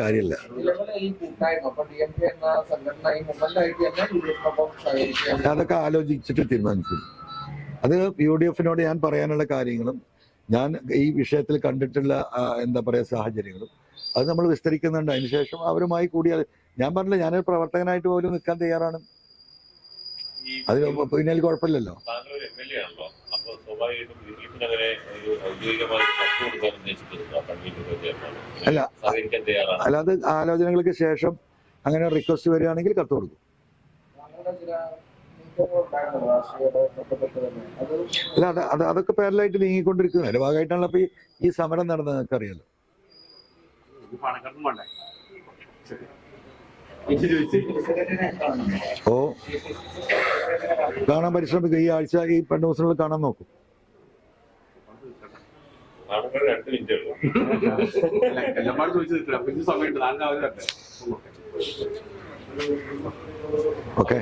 കാര്യമില്ല. അതൊക്കെ ആലോചിച്ചിട്ട് തീരുമാനിക്കും അത് യു ഡി എഫിനോട് ഞാൻ പറയാനുള്ള കാര്യങ്ങളും ഞാൻ ഈ വിഷയത്തിൽ കണ്ടിട്ടുള്ള എന്താ പറയുക സാഹചര്യങ്ങളും അത് നമ്മൾ വിസ്തരിക്കുന്നുണ്ട്. അതിനുശേഷം അവരുമായി കൂടിയാൽ ഞാൻ പറഞ്ഞില്ല ഞാനൊരു പ്രവർത്തകനായിട്ട് പോലും നിൽക്കാൻ തയ്യാറാണ്. അത് പിന്നെ കുഴപ്പമില്ലല്ലോ. സ്വാഭാവികമായിട്ടും ദിലീപിന് അങ്ങനെ ഒരു ഔദ്യോഗികമായി കത്ത് കൊടുക്കാൻ അല്ല. സഹകരിക്കാൻ തയ്യാറാണ്. അല്ലാതെ ആലോചനകൾക്ക് ശേഷം അങ്ങനെ റിക്വസ്റ്റ് വരികയാണെങ്കിൽ കത്ത് കൊടുക്കും. അല്ല അത് അത് അതൊക്കെ പാരലായിട്ട് നീങ്ങിക്കൊണ്ടിരിക്കുന്നു അതിന്റെ ഭാഗമായിട്ടാണല്ലോ അപ്പൊ ഈ- ഈ സമരം നടന്നത് നിങ്ങൾക്ക് അറിയാലോ ഓ. കാണാൻ പരിശ്രമിക്കും. ഈ ആഴ്ച ഈ രണ്ടു ദിവസങ്ങളിൽ കാണാൻ നോക്കും. ഓക്കെ.